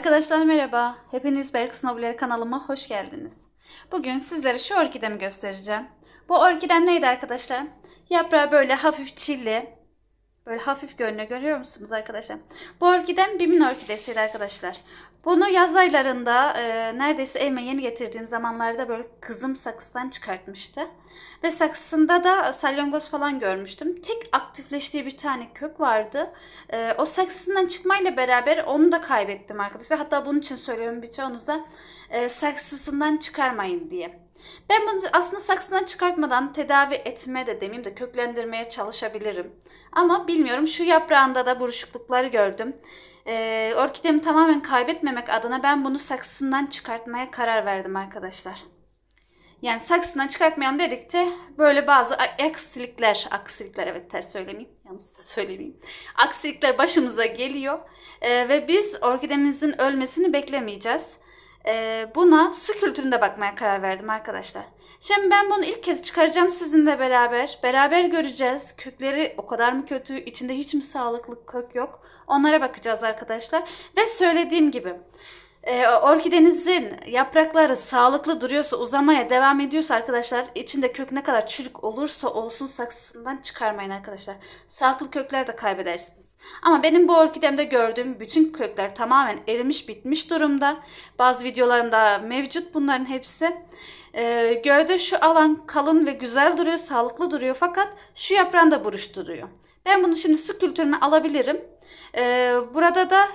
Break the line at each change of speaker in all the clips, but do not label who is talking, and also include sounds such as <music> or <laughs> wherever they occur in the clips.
Arkadaşlar merhaba. Hepiniz Belkıs Nobileri kanalıma hoş geldiniz. Bugün sizlere şu orkidemi göstereceğim. Bu orkidem neydi arkadaşlar? Yaprağı böyle hafif çilli. Böyle hafif görünüyor. Görüyor musunuz arkadaşlar? Bu orkidem bimin orkidesiydi arkadaşlar. Bunu yaz aylarında e, neredeyse evime yeni getirdiğim zamanlarda böyle kızım saksıdan çıkartmıştı. Ve saksısında da salyangoz falan görmüştüm. Tek aktifleştiği bir tane kök vardı. E, o saksısından çıkmayla beraber onu da kaybettim arkadaşlar. Hatta bunun için söylüyorum birçoğunuza e, saksısından çıkarmayın diye. Ben bunu aslında saksından çıkartmadan tedavi etme de demeyeyim de köklendirmeye çalışabilirim. Ama bilmiyorum şu yaprağında da buruşuklukları gördüm. Ee, orkidemi tamamen kaybetmemek adına ben bunu saksısından çıkartmaya karar verdim arkadaşlar. Yani saksından çıkartmayalım dedikçe böyle bazı aksilikler, aksilikler evet ters söylemeyeyim, yanlış da söylemeyeyim. Aksilikler başımıza geliyor Ee, ve biz orkidemizin ölmesini beklemeyeceğiz. Ee, buna su kültüründe bakmaya karar verdim arkadaşlar. Şimdi ben bunu ilk kez çıkaracağım sizinle beraber. Beraber göreceğiz. Kökleri o kadar mı kötü, içinde hiç mi sağlıklı kök yok? Onlara bakacağız arkadaşlar. Ve söylediğim gibi e, orkidenizin yaprakları sağlıklı duruyorsa, uzamaya devam ediyorsa arkadaşlar, içinde kök ne kadar çürük olursa olsun saksısından çıkarmayın arkadaşlar. Sağlıklı kökler de kaybedersiniz. Ama benim bu orkidemde gördüğüm bütün kökler tamamen erimiş bitmiş durumda. Bazı videolarımda mevcut bunların hepsi. E, gövde şu alan kalın ve güzel duruyor, sağlıklı duruyor fakat şu yaprağın da buruşturuyor. Ben bunu şimdi su kültürüne alabilirim. E, burada da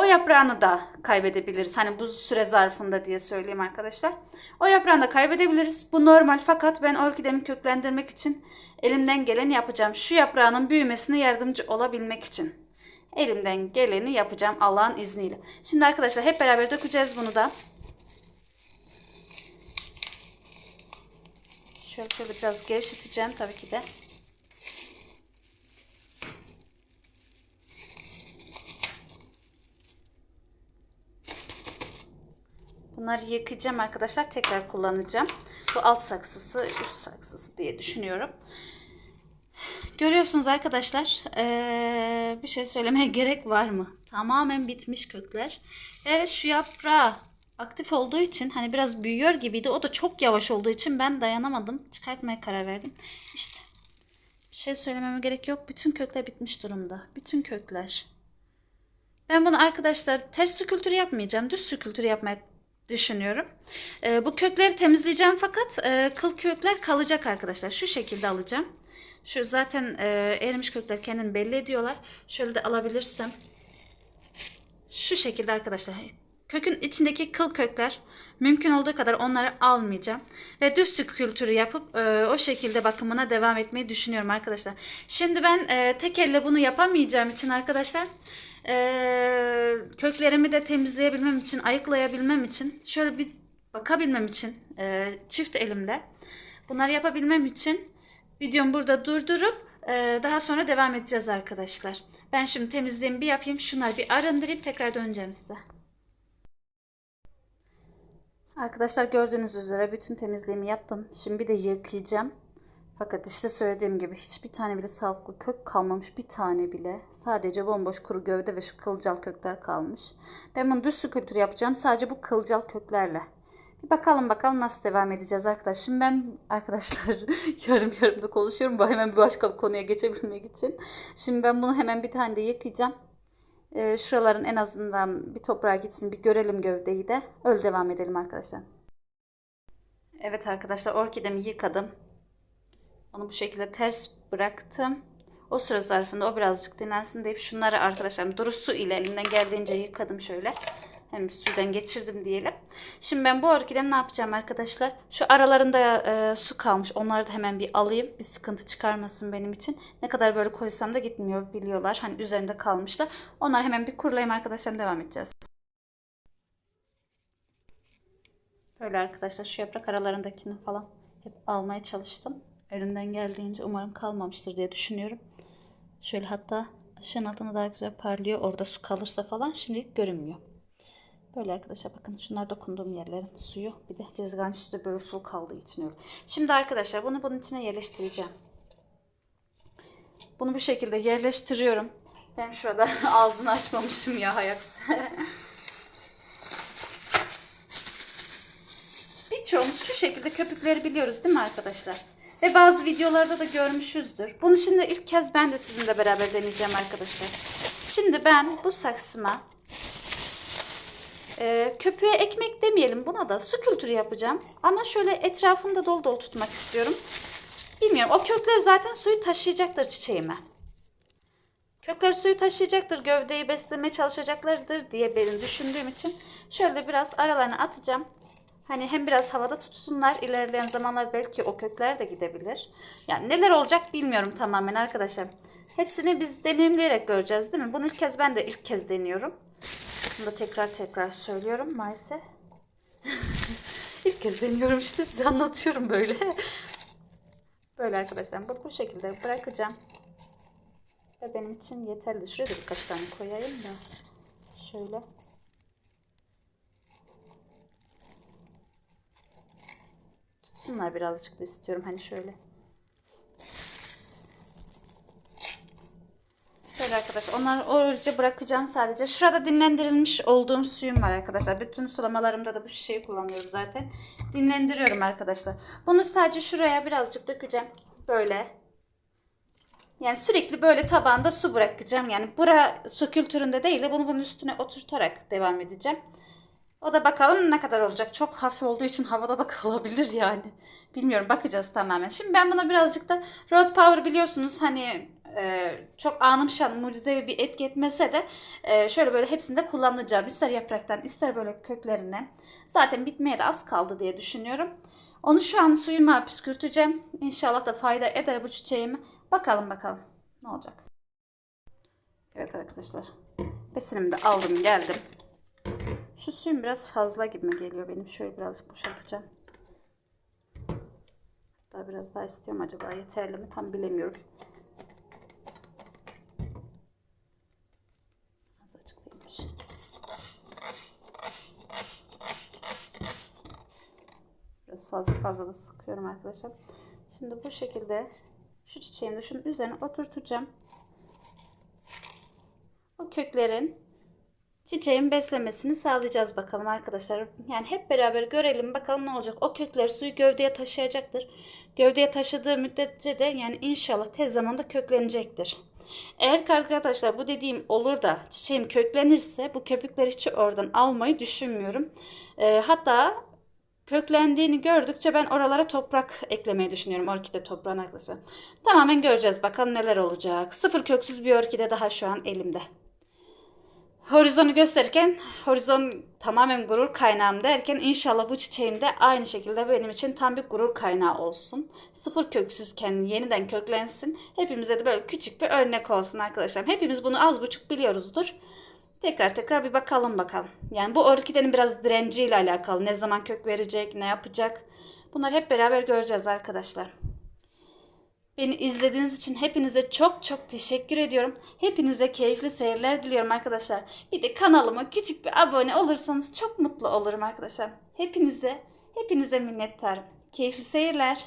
o yaprağını da kaybedebiliriz. Hani bu süre zarfında diye söyleyeyim arkadaşlar. O yaprağını da kaybedebiliriz. Bu normal fakat ben orkidemi köklendirmek için elimden geleni yapacağım. Şu yaprağının büyümesine yardımcı olabilmek için. Elimden geleni yapacağım Allah'ın izniyle. Şimdi arkadaşlar hep beraber dökeceğiz bunu da. Şöyle şöyle biraz gevşeteceğim tabii ki de. Bunları yıkayacağım arkadaşlar. Tekrar kullanacağım. Bu alt saksısı, üst saksısı diye düşünüyorum. Görüyorsunuz arkadaşlar. Ee, bir şey söylemeye <laughs> gerek var mı? Tamamen bitmiş kökler. Evet şu yaprağı aktif olduğu için hani biraz büyüyor gibiydi. O da çok yavaş olduğu için ben dayanamadım. Çıkartmaya karar verdim. İşte bir şey söylememe gerek yok. Bütün kökler bitmiş durumda. Bütün kökler. Ben bunu arkadaşlar ters su kültürü yapmayacağım. Düz su kültürü yapmaya düşünüyorum. Ee, bu kökleri temizleyeceğim fakat e, kıl kökler kalacak arkadaşlar. Şu şekilde alacağım. Şu zaten e, erimiş kökler kendini belli ediyorlar. Şöyle de alabilirsem. Şu şekilde arkadaşlar. Kökün içindeki kıl kökler mümkün olduğu kadar onları almayacağım. Ve düz kültürü yapıp e, o şekilde bakımına devam etmeyi düşünüyorum arkadaşlar. Şimdi ben e, tek elle bunu yapamayacağım için arkadaşlar e, köklerimi de temizleyebilmem için, ayıklayabilmem için, şöyle bir bakabilmem için e, çift elimle bunları yapabilmem için videomu burada durdurup e, daha sonra devam edeceğiz arkadaşlar. Ben şimdi temizliğimi bir yapayım. Şunları bir arındırayım. Tekrar döneceğim size. Arkadaşlar gördüğünüz üzere bütün temizliğimi yaptım. Şimdi bir de yıkayacağım. Fakat işte söylediğim gibi hiçbir tane bile sağlıklı kök kalmamış. Bir tane bile. Sadece bomboş kuru gövde ve şu kılcal kökler kalmış. Ben bunu düz su kültürü yapacağım. Sadece bu kılcal köklerle. Bir bakalım bakalım nasıl devam edeceğiz <laughs> arkadaşlar. Şimdi ben arkadaşlar yarım yarım da konuşuyorum. Bu hemen bir başka bir konuya geçebilmek için. Şimdi ben bunu hemen bir tane de yıkayacağım. Ee, şuraların en azından bir toprağa gitsin bir görelim gövdeyi de. Öyle devam edelim arkadaşlar. Evet arkadaşlar orkidemi yıkadım. Onu bu şekilde ters bıraktım. O süre zarfında o birazcık dinlensin deyip şunları arkadaşlar duru su ile elimden geldiğince yıkadım şöyle. Hem sudan geçirdim diyelim. Şimdi ben bu orkidemi ne yapacağım arkadaşlar? Şu aralarında e, su kalmış. Onları da hemen bir alayım. Bir sıkıntı çıkarmasın benim için. Ne kadar böyle koysam da gitmiyor biliyorlar. Hani üzerinde kalmışlar. Onları hemen bir kurulayım arkadaşlar. Devam edeceğiz. Böyle arkadaşlar şu yaprak aralarındakini falan hep almaya çalıştım. Elinden geldiğince umarım kalmamıştır diye düşünüyorum. Şöyle hatta ışığın altında daha güzel parlıyor. Orada su kalırsa falan şimdilik görünmüyor. Böyle arkadaşlar bakın şunlar dokunduğum yerlerin suyu. Bir de tezgahın üstü böyle su kaldığı için öyle. Şimdi arkadaşlar bunu bunun içine yerleştireceğim. Bunu bu şekilde yerleştiriyorum. Ben şurada <laughs> ağzını açmamışım ya hayaks. <laughs> Birçoğumuz şu şekilde köpükleri biliyoruz değil mi arkadaşlar? Ve bazı videolarda da görmüşüzdür. Bunu şimdi ilk kez ben de sizinle beraber deneyeceğim arkadaşlar. Şimdi ben bu saksıma e, köpüğe ekmek demeyelim buna da su kültürü yapacağım. Ama şöyle etrafını da dolu dolu tutmak istiyorum. Bilmiyorum o kökler zaten suyu taşıyacaktır çiçeğime. Kökler suyu taşıyacaktır, gövdeyi beslemeye çalışacaklardır diye benim düşündüğüm için şöyle biraz aralarına atacağım. Hani hem biraz havada tutsunlar, ilerleyen zamanlar belki o kökler de gidebilir. Yani neler olacak bilmiyorum tamamen arkadaşlar. Hepsini biz deneyimleyerek göreceğiz değil mi? Bunu ilk kez ben de ilk kez deniyorum. Bunu da tekrar tekrar söylüyorum maalesef. <laughs> ilk kez deniyorum işte size anlatıyorum böyle. Böyle arkadaşlar bu, bu şekilde bırakacağım. Ve benim için yeterli. Şuraya da birkaç tane koyayım da. Şöyle. Tutsunlar birazcık da istiyorum. Hani şöyle. Şöyle arkadaşlar. Onları öylece bırakacağım sadece. Şurada dinlendirilmiş olduğum suyum var arkadaşlar. Bütün sulamalarımda da bu şişeyi kullanıyorum zaten. Dinlendiriyorum arkadaşlar. Bunu sadece şuraya birazcık dökeceğim. Böyle. Yani sürekli böyle tabanda su bırakacağım. Yani bura su kültüründe değil de bunu bunun üstüne oturtarak devam edeceğim. O da bakalım ne kadar olacak. Çok hafif olduğu için havada da <laughs> kalabilir yani. Bilmiyorum bakacağız tamamen. Şimdi ben buna birazcık da Road Power biliyorsunuz hani e, çok anımşan mucizevi bir etki etmese de e, şöyle böyle hepsini de kullanacağım. İster yapraktan ister böyle köklerine. Zaten bitmeye de az kaldı diye düşünüyorum. Onu şu an suyuma püskürteceğim. İnşallah da fayda eder bu çiçeğime. Bakalım bakalım ne olacak. Evet arkadaşlar. Besinimi de aldım geldim. Şu suyum biraz fazla gibi geliyor benim. Şöyle birazcık boşaltacağım. Hatta biraz daha istiyorum acaba yeterli mi tam bilemiyorum. Az açık. Biraz fazla fazla da sıkıyorum arkadaşlar. Şimdi bu şekilde şu çiçeğimi de şunun üzerine oturtacağım. O köklerin çiçeğin beslemesini sağlayacağız bakalım arkadaşlar. Yani hep beraber görelim bakalım ne olacak. O kökler suyu gövdeye taşıyacaktır. Gövdeye taşıdığı müddetçe de yani inşallah tez zamanda köklenecektir. Eğer arkadaşlar bu dediğim olur da çiçeğim köklenirse bu köpükleri hiç oradan almayı düşünmüyorum. Ee, hatta köklendiğini gördükçe ben oralara toprak eklemeyi düşünüyorum orkide toprağına arkadaşlar. Tamamen göreceğiz bakalım neler olacak. Sıfır köksüz bir orkide daha şu an elimde. Horizonu gösterirken horizon tamamen gurur kaynağım derken inşallah bu çiçeğim de aynı şekilde benim için tam bir gurur kaynağı olsun. Sıfır köksüzken yeniden köklensin. Hepimize de böyle küçük bir örnek olsun arkadaşlar. Hepimiz bunu az buçuk biliyoruzdur. Tekrar tekrar bir bakalım bakalım. Yani bu orkidenin biraz direnciyle alakalı. Ne zaman kök verecek, ne yapacak. Bunları hep beraber göreceğiz arkadaşlar. Beni izlediğiniz için hepinize çok çok teşekkür ediyorum. Hepinize keyifli seyirler diliyorum arkadaşlar. Bir de kanalıma küçük bir abone olursanız çok mutlu olurum arkadaşlar. Hepinize, hepinize minnettarım. Keyifli seyirler.